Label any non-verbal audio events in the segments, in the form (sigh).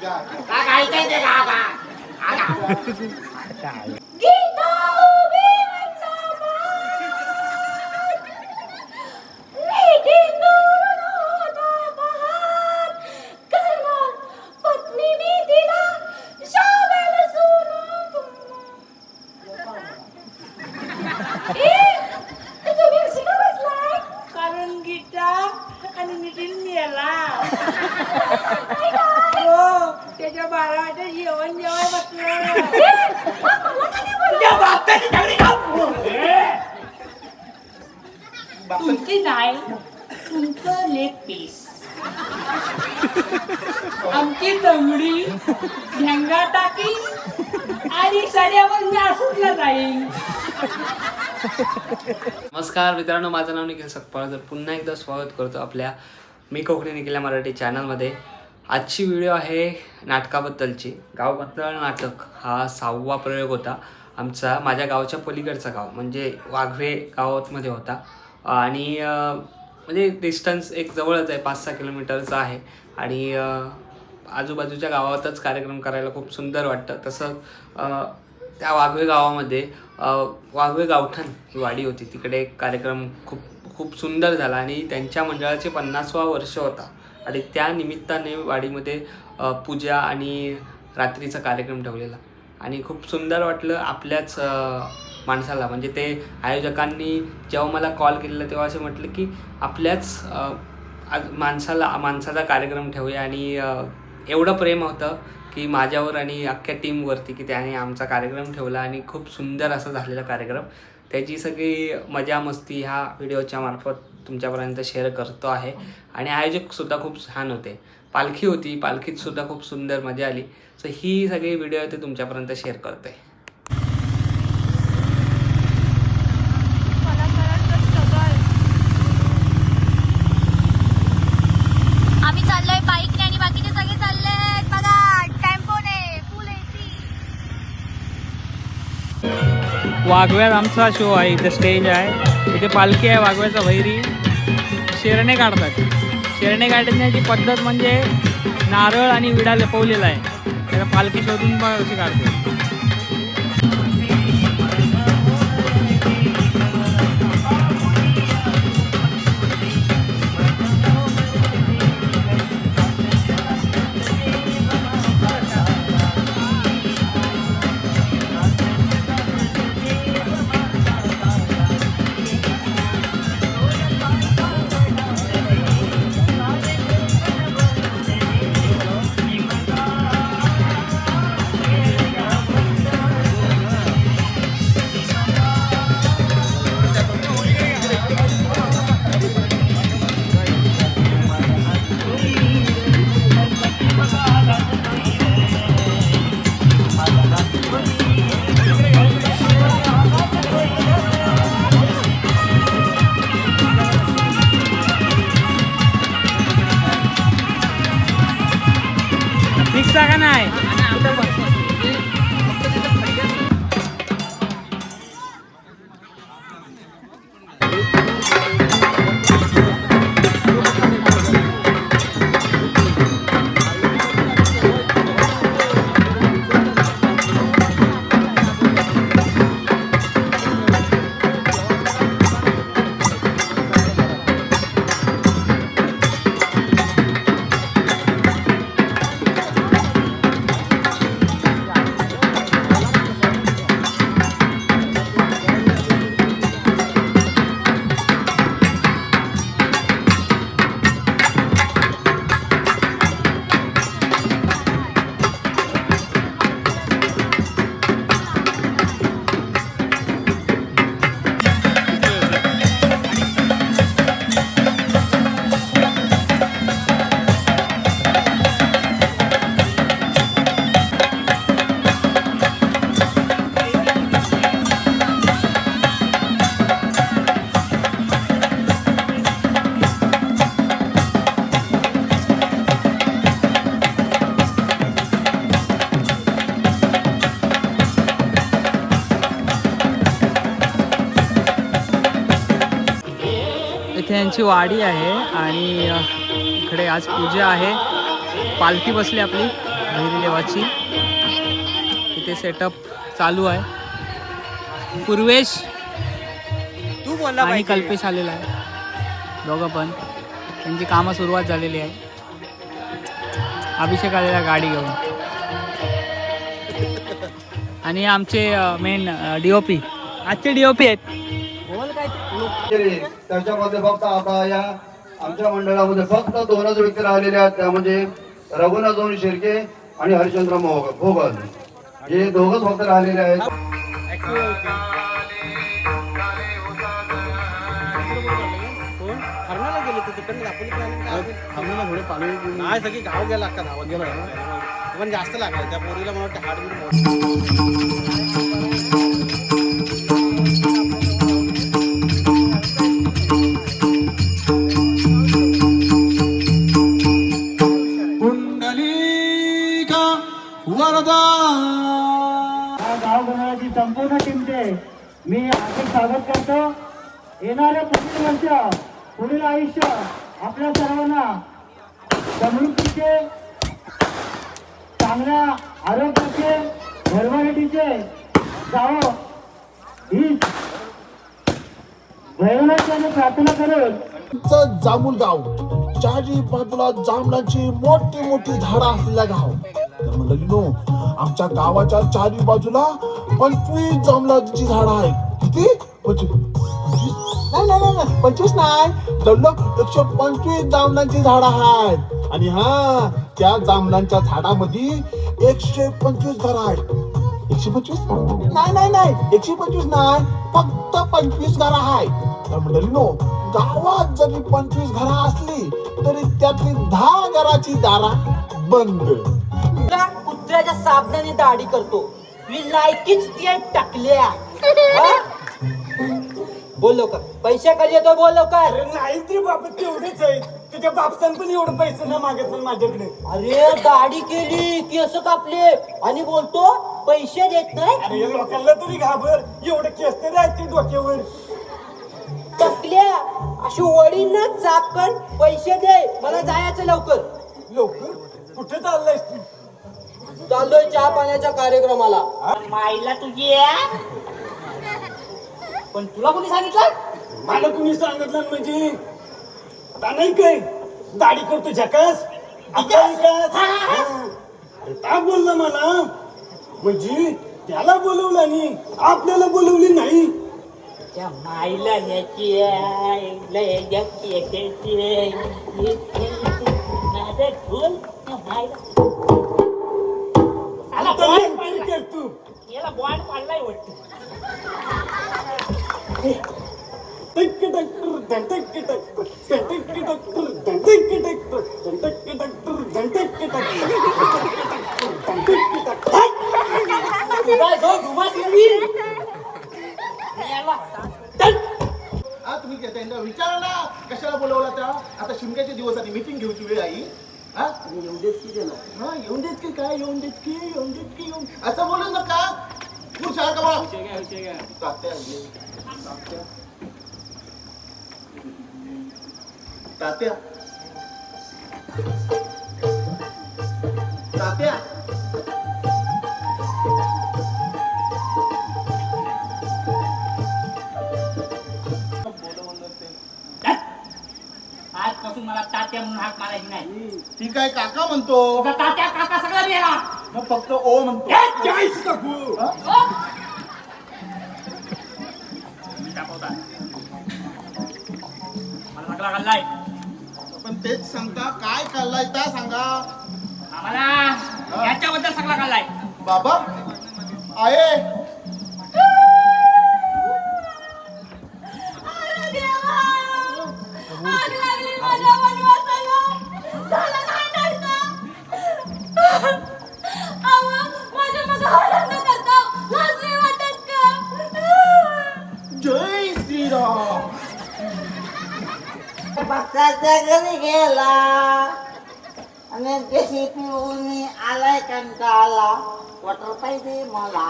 का (laughs) तुमची नाही तुमचं लेग पीस आमची तंगडी झेंगा टाकी आणि सड्यावर मी असुटला जाईल. नमस्कार मित्रांनो माझं नाव निखिल सकपाळ. तर पुन्हा एकदा स्वागत करतो आपल्या मी कोकणी निखिल्या मराठी चॅनलमध्ये आजची व्हिडिओ आहे नाटकाबद्दलची. गावबद्दल नाटक हा सहावा प्रयोग होता. आमचा माझ्या गावच्या पलीकडचा गाव म्हणजे वाघवे गावामध्ये होता. आणि म्हणजे डिस्टन्स एक जवळच आहे पाच सहा किलोमीटरचा आहे. आणि आजूबाजूच्या गावातच कार्यक्रम करायला खूप सुंदर वाटतं. तसं त्या वाघवे गावामध्ये वाघवे गावठण ही वाडी होती. तिकडे एक कार्यक्रम खूप खूप सुंदर झाला आणि त्यांच्या मंडळाचे पन्नासवा वर्ष होता. आणि त्या निमित्ताने वाडीमध्ये पूजा आणि रात्रीचा कार्यक्रम ठेवलेला. आणि खूप सुंदर वाटलं आपल्याच माणसाला. म्हणजे ते आयोजकांनी जेव्हा मला कॉल केलेला तेव्हा असे म्हटलं की आपल्याच आज माणसाला माणसाचा कार्यक्रम ठेवूया आणि एवढं प्रेम होतं की माझ्यावर आणि अख्ख्या टीमवरती की त्याने आमचा कार्यक्रम ठेवला आणि खूप सुंदर असा झालेला कार्यक्रम. त्याची सगळी मजा मस्ती ह्या व्हिडिओच्या मार्फत तुमच्यापर्यंत शेअर करतो आहे. आणि आयोजकसुद्धा खूप छान होते. पालखी होती पालखीतसुद्धा खूप सुंदर मजा आली. सो ही सगळी व्हिडिओ ते तुमच्यापर्यंत शेअर करते आम्ही चाललोय बाईकने आणि बाकीचे सगळे चालले बघा टेम्पोने फुल एसी वाघव्यात आमचा शो आहे इथे स्टेज आहे. इथे पालखी आहे वाघव्याचा भैरी शेरणे काढतात. शेरणे काढण्याची पद्धत म्हणजे नारळ आणि विडा लपवलेला आहे. त्याला पालखी शोधून पण अशी काढतो यांची वाडी आहे आणि इकडे आज पूजा आहे. पालखी बसली आपली भैरी देवाची. इथे सेटअप चालू आहे. पूर्वेश तू बोलला आणि कल्पेश आलेला आहे. दोघं पण. त्यांची कामं सुरुवात झालेली आहे. अभिषेक आलेला गाडी घेऊन. आणि आमचे मेन डी ओ पी आजचे डी ओ पी आहेत. त्याच्यामध्ये फक्त आता या आमच्या मंडळामध्ये फक्त दोनच व्यक्ती राहिलेले आहेत. त्या म्हणजे रघुनाथ दोन शिर्के आणि हरिश्चंद्र मोहग भोगल. हे दोघच फक्त राहिलेले आहेत. नाही सगळी गाव गेला अख्खा धावत गेला. पण जास्त लागला. त्या पोरीला मला वाटतं हार्ट मी हार्दिक स्वागत करतो. येणाऱ्या पुढील वर्ष पुढील आयुष्य आपल्या सर्वांना समृद्धीचे चांगल्या आरोग्याचे भरभराटीचे जावं. ही भैरवनाथाने प्रार्थना करून चं गाव चारी बाजूला जांभळाची मोठी मोठी झाडं असलेला गाव तर मंडळीनो आमच्या गावाच्या चारी बाजूला पंचवीस जमलाची झाडं आहेत. किती? पंचवीस. पंचवीस? नाही नाही नाही, नाही पंचवीस नाही. जवळ एकशे पंचवीस जांभळांची झाडं आहेत. आणि हा त्या जांभळांच्या झाडामध्ये एकशे पंचवीस घरं आहेत. एकशे पंचवीस? नाही नाही नाही एकशे पंचवीस नाही. फक्त पंचवीस घर आहेत. तर मंडळीनो गावात जरी पंचवीस घर असली तरी त्यातली दहा घराची दारा बंद. कुत्र्याच्या साबणाने दाढी करतो. मी लायकीच ती आहे टाकल्या. (laughs) हा? बोल लवकर. पैसे कधी येतो बोल लवकर. नाही तरी बाबा तेवढेच आहे तुझ्या बापसान पण एवढं पैसे नाही मागत पण माझ्याकडे. अरे दाढी केली. केस कापले. आणि बोलतो पैसे देत नाही. अरे या लोकांना तरी घाबर. एवढं केस तरी आहेत ते डोक्यावर. टाकल्या. अशी वडींना चापकन पैसे दे. मला जायचं लवकर. लवकर? कुठे चाललायस तू? चाललोय चहा पाण्याच्या कार्यक्रमाला माईला तुझी पण तुला कोणी सांगितलं मला कुणी सांगितलं म्हणजे आता नाही काय दाढी करतो झकास आता विकास. हा. अरे का बोलला मला म्हणजे त्याला बोलवलं आणि आपल्याला बोलवली नाही त्या माईला याची कर तू. टक्क टक्कर, धंटक्क टक्कर, धंटक्क टक्कर, धंटक्क टक्कर, धंटक्क टक्कर, धंटक्क टक्कर, धंटक्क टक्कर. हा तुम्ही त्या- त्यांना विचारा ना कशाला बोलवला त्या? आता शिमग्याचे दिवस आणि मीटिंग घेऊची वेळ आई हा? येऊन देत की त्याला हा येऊन देत की काय येऊन देत की येऊन असं बोलू नका तू शाळा का बा? तात्या ये. तात्या तात्या तात्या आजपासून मला तात्या म्हणून हाक मारायची नाही ठीक आहे काका म्हणतो तात्या काका सगळं गेला मग फक्त ओ म्हणतो जायचं का गो? घाललाय पण तेच सांगता काय खाल्लाय त्या सांगा. आम्हाला याच्याबद्दल सगळा घाललाय बाबा आहे. दादाच्या गेला. आणि जशी पिऊन आलाय कंटाळा वॉटर पाहिजे मला.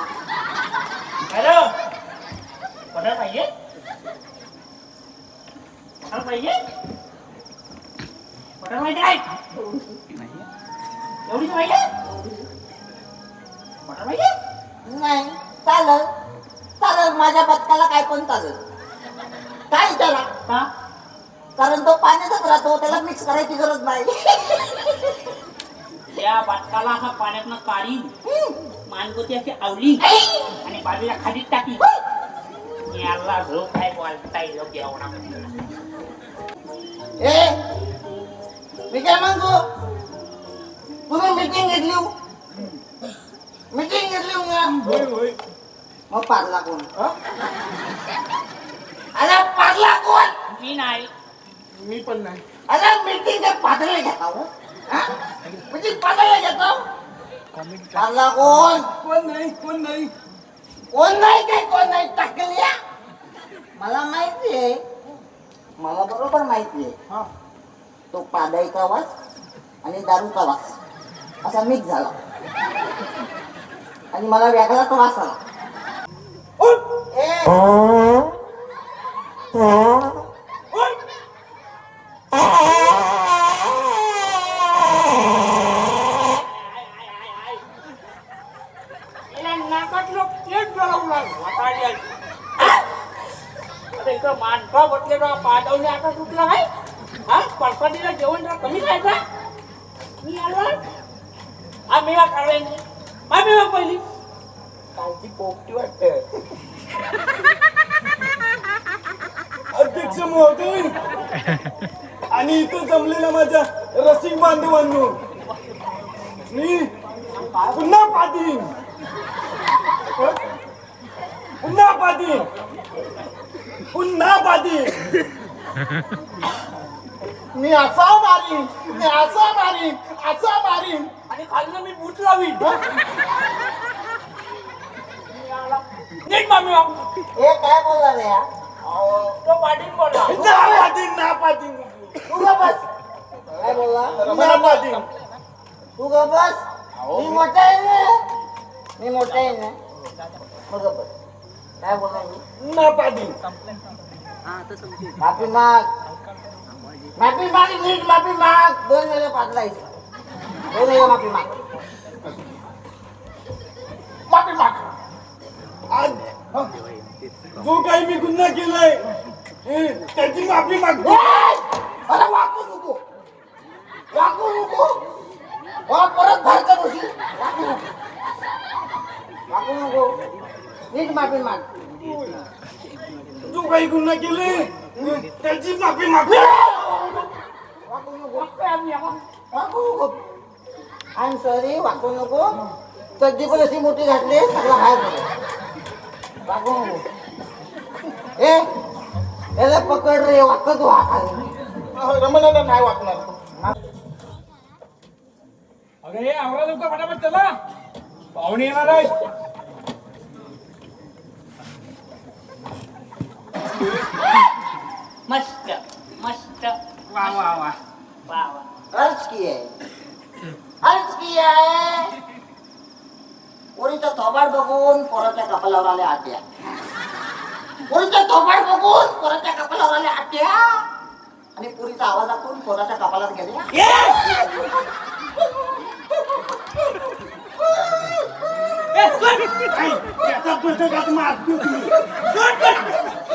हॅलो? वॉटर पाहिजे? वॉटर पाहिजे? वॉटर पाहिजे काय एवढीच पाहिजे? वॉटर पाहिजे? नाही चालत चालत माझ्या बदकाला काय पण चालत काय त्याला? का कारण तो पाण्यातच राहतो त्याला मिक्स करायची गरज नाही. त्या बाटकाला हा पाण्यातनं काढीन मानगोती अशी आवली. आणि बाजूला खालीच टाकी. याला जो काय बोलता येईल जेवणा ए मी काय म्हणतो? तुम्ही मीटिंग घेतली? मीटिंग घेतली का मग पारला कोण? अरे पारला कोण? मी नाही. मी पण नाही. अरे मीटिंग काय पातळीला घेता हो? मीटिंग पातळीला घेता. पारला कोण? कोण नाही कोण नाही. कोण नाही काय कोण नाही? टाकल्या? मला माहिती आहे. मला बरोबर माहिती आहे. तो पादाईचा वास आणि दारूचा वास असा मिक्स झाला. आणि मला वेगळाच वास आला. ए, माणसा बसलेला पाठवणे आता सुटला नाही? हा? परसादीला जेवण जरा कमी खायचा? मी आलो. हा मेवा काढायची. मा मेवा पहिली. कालची पोपटी वाटते. अध्यक्ष महोदय आणि इथं जमलेल्या माझ्या रसिक बांधवांनो मी पुन्हा पाहतीन पुन्हा पाहतीन पुन्हा पाटील मी असा मारीन मी असा मारीन असा मारीन आणि खाल्लं मी बूट लावीन. नीट मामी हे काय बोलला रे? हा? तो पाटील ना पाटील ना पाटील. तू ग बस. काय बोलला? ना पाटील तू ग बस. मी मोठा आहे ना? मी मोठा आहे ना? मग बस. काय बोलला मी ना माफी माग. माफी माग नीट माफी माग. दोन वेळा पाडलाय. दोन वेळा माफी माग. माफी माग. आज जो काही मी गुन्हा केलाय त्याची माफी मागतो. ए! अरे वाकू नको. वाकू नको. वा परत कर होशील वाकू नको. वाकू नको. नीट माफी माग. जो काही गुन्हा केले त्याची माफी मागतो. वाकू नको. वाकू नको. आय एम सॉरी वाकू नको. चड्डी पण अशी मोठी घातली सगळं बाहेर पडलं वाकू नको. ए याला पकड रे वाकत वा रमणाला नाही वाटणार अगं हे आवरा लवकर फटाफट चला. पाहुणे येणार आहेत. मस्त मस्त. वा वा वा. वा वा. अर्ज की आहे अर्ज की आहे पोरीचं थोबाड बघून पोराच्या कपालावर आल्या आत्या. पोरीचं थोबाड बघून पोराच्या कपालावर आल्या आत्या. आणि पोरीचा आवाज ऐकून पोराच्या कपालात गेल्या त्याचा मारतो तुम्ही (laughs)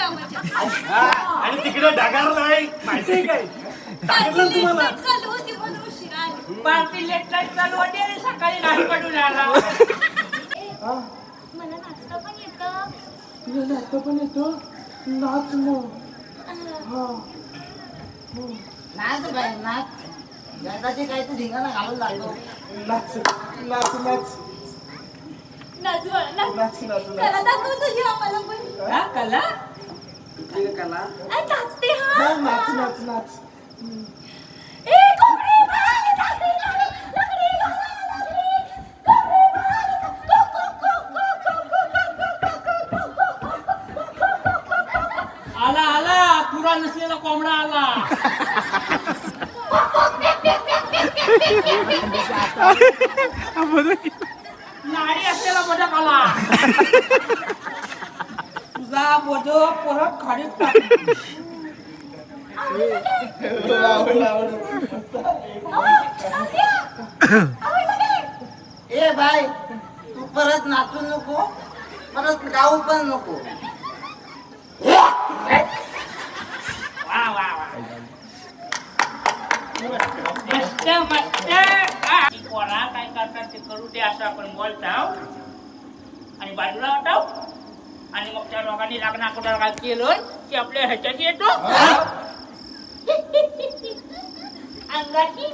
आणि तिकडे ढगार नाही माहितीये काय? सांगितलं ना तुम्हाला? लेट चालू होती म्हणून उशिरा आली पार्टी लेट नाईट चालू होती आणि सकाळी नाही पडून आला. ए, मला नाचता पण येतं. तुला नाचता पण येतो? नाच मग नाच बाई नाच. जगाची काही तू धिंगाणा घालून लागलो नाच नाच नाच. नाच. नाच कला दाखव तुझी आम्हाला पण. हा, कला? एकमेकाला नाच नाच नाच नाच आला आला पुरा नसलेला कोंबडा आला नारी असलेला बदक आला तुझा बदक परत खाडीत टाक. ए बाय तू परत नाचू नको परत गाऊ पण नको. वा वा मस्त मस्त. हा. पोरा काय करतात ते करू दे असं आपण बोलताव. आणि बाजूला हटाव आणि मग त्या दोघांनी लग्न कुठं काय केलं की आपल्या ह्याच्यात येतो? अंगाची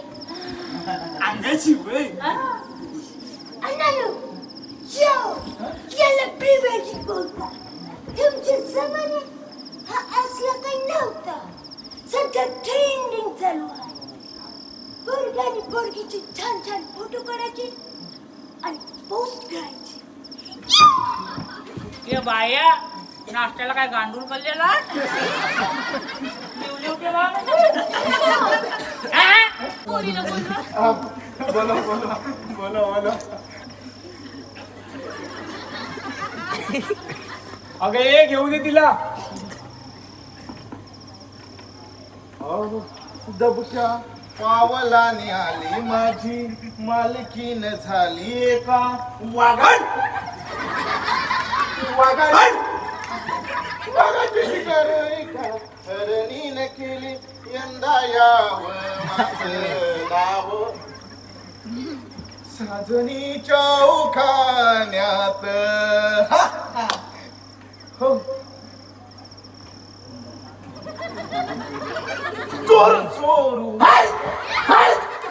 अंगाची वय. अण्णानो जाओ याला प्री वेडिंग बोलतात तुमच्या जमान्यात हा असला काही नव्हता. सध्या ट्रेंडिंग चालू आहे. पोरगा आणि पोरगीचे छान छान फोटो काढायचे आणि पोस्ट करायचे हे बाया नाश्त्याला काय गांडूळ. हा? बोलवा. अगं ये घेऊ दे तिला. दबक्या पावलाने आली माझी मालकीन झाली एका वाघाड हरणीन केली यंदा याव नाव. साजनीच्या उखाण्यात हा, हा. हो चोर चोरू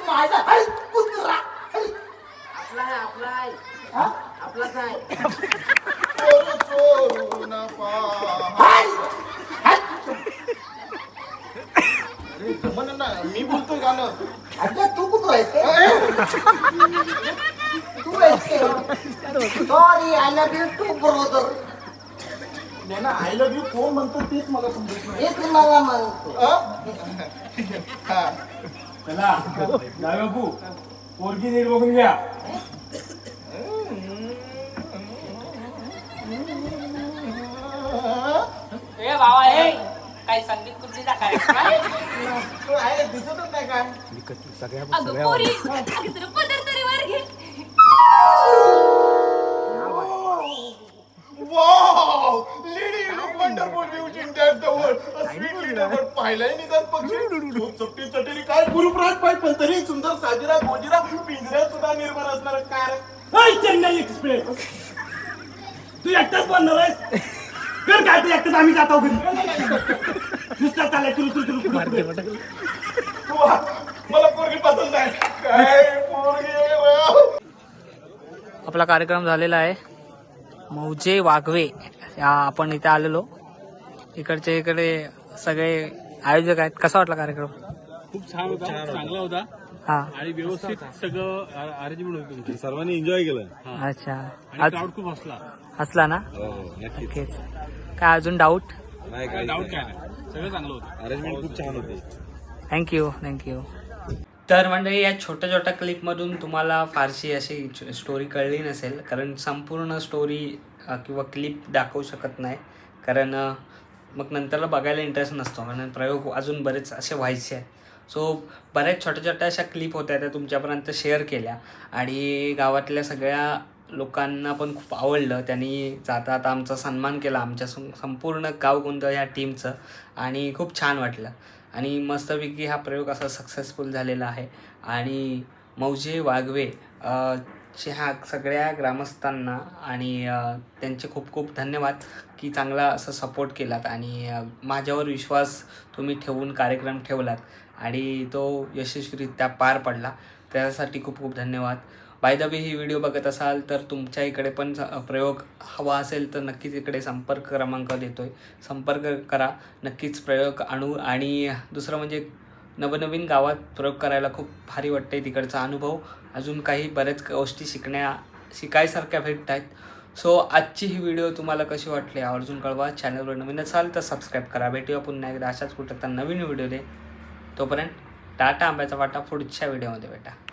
माझा हाय कुत्रा आपला आहे आपला आहे हा? आपलाच आहे चोर चोरू न पहा अरे गमन ना मी बोलतोय गाणं अच्छा तू कुठं आहेस काय? तू आहेस sorry I love you too brother नाही ना आय लव्ह यू कोण म्हणतो तेच मला समजत नाही हेच मला म्हणतो अं? हा. चला. बापू. पोरगी नीट बघून घ्या. ए बाबा हे काही संगीत खुर्चीचा दिसतच नाही काय. अगं पोरी. अगं जरा पदर तरी वर घे. Wow lady you look wonderful beauty in the world a sweet leader पण पाहिलाय निदान पक्षी खूप चपटी चटेरी काय गुरुप्रात पाय पण तरी सुंदर साजिरा गोजिरा पिंजऱ्यात सुद्धा निर्माण असणार कार हाय चेन्नई एक्सप्रेस तू एकटाच बोलणार आहेस? कर काय तू एकटाच? आम्ही जातो घरी. नुसता चाललाय तुरु तुरु तुरु तुरु तुरु. वा, मला पोरगी पसंत आहे. काय पोरगी. आपला कार्यक्रम झालेला आहे. मौजे वाघवे. या आपण इथे आलेलो. इकडचे इकडे सगळे आयोजक आहेत. कसा वाटला कार्यक्रम? खूप छान होता चांगला होता. हा. आणि व्यवस्थित सगळं अरेंजमेंट होती तुमची. सर्वांनी एन्जॉय केलं. अच्छा. आणि आज क्राऊड खूप हसला हसला ना? हो नक्कीच. ओके. काय अजून डाऊट नाही काय डाऊट काय नाही. सगळं चांगलं होतं. अरेंजमेंट खूप छान होती. थँक्यू थँक्यू तर म्हणजे या छोट्या छोट्या क्लिपमधून तुम्हाला फारशी अशी स्टोरी कळली नसेल. कारण संपूर्ण स्टोरी किंवा क्लिप दाखवू शकत नाही. कारण मग नंतरला बघायला इंटरेस्ट नसतो. कारण प्रयोग अजून बरेच असे व्हायचे आहेत. सो बऱ्याच छोट्या छोट्या अशा क्लिप होत्या त्या तुमच्यापर्यंत शेअर केल्या. आणि गावातल्या सगळ्या लोकांना पण खूप आवडलं. त्यांनी जाता आता आमचा सन्मान केला. आमच्या सं- संपूर्ण गाव गोंधळ ह्या टीमचं आणि खूप छान वाटलं. आणि मस्तपैकी हा प्रयोग असा सक्सेसफुल झालेला आहे. आणि मौजे वाघवे चे ह्या सगळ्या ग्रामस्थांना आणि त्यांचे खूप खूप धन्यवाद की चांगला असं सपोर्ट केलात आणि माझ्यावर विश्वास तुम्ही ठेवून कार्यक्रम ठेवलात आणि तो यशस्वीरित्या पार पडला. त्यासाठी खूप खूप धन्यवाद. बाय द वे ही व्हिडिओ बघत असाल तर तुमच्या इकडे पण स- प्रयोग हवा असेल तर नक्कीच इकडे संपर्क क्रमांक देतो आहे संपर्क करा. नक्कीच प्रयोग आणू. आणि दुसरं म्हणजे नवनवीन गावात प्रयोग करायला खूप भारी वाटते तिकडचा अनुभव. अजून काही बऱ्याच गोष्टी शिकण्या शिकायसारख्या भेटत आहेत. सो आजची ही व्हिडिओ तुम्हाला कशी वाटली आवर्जून कळवा. चॅनलवर नवीन असाल तर सबस्क्राईब करा. भेटूया पुन्हा एकदा. अशाच कुठं तर नवीन व्हिडिओ दे तोपर्यंत टाटा आंब्याचा वाटा. पुढच्या व्हिडिओमध्ये भेटा.